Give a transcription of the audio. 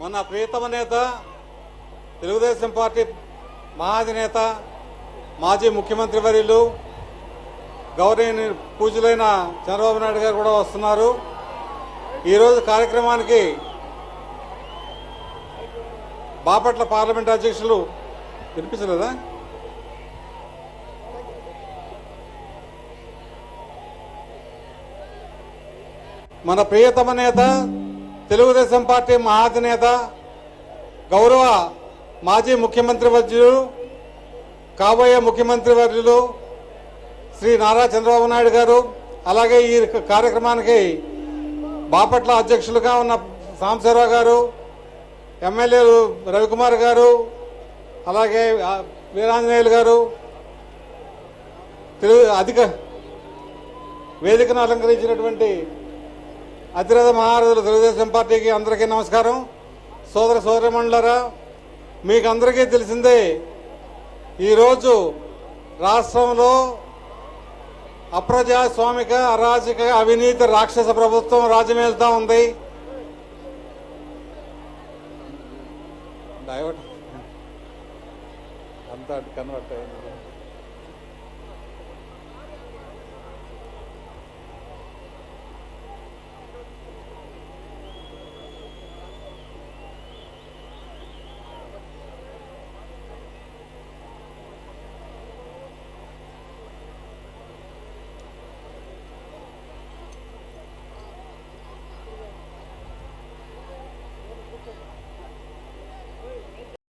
మన ప్రియతమ నేత తెలుగుదేశం పార్టీ మహాధినేత మాజీ ముఖ్యమంత్రి వర్యులు గౌరవ పూజలైన చంద్రబాబు నాయుడు గారు కూడా వస్తున్నారు. ఈరోజు కార్యక్రమానికి బాపట్ల పార్లమెంట్ అధ్యక్షులు వినిపించలేదా? మన ప్రియతమ నేత తెలుగుదేశం పార్టీ మహాధినేత గౌరవ మాజీ ముఖ్యమంత్రి వర్యులు కాబోయే ముఖ్యమంత్రి వర్యులు శ్రీ నారా చంద్రబాబు నాయుడు గారు అలాగే ఈ కార్యక్రమానికి బాపట్ల అధ్యక్షులుగా ఉన్న సాంబశివరావు గారు ఎమ్మెల్యేలు రవికుమార్ గారు అలాగే వీరాంజనేయులు గారు తెలుగు అధిక వేదికను అలంకరించినటువంటి అతిరథ మహారథులు తెలుగుదేశం పార్టీకి అందరికీ నమస్కారం. సోదర సోదరమండలరా మీకు అందరికీ తెలిసిందే ఈరోజు రాష్ట్రంలో అప్రజాస్వామిక అరాజక అవినీతి రాక్షస ప్రభుత్వం రాజ్యమేలుతా ఉంది. డైవర్ట్. అంతా కన్వర్ట్ అయింది.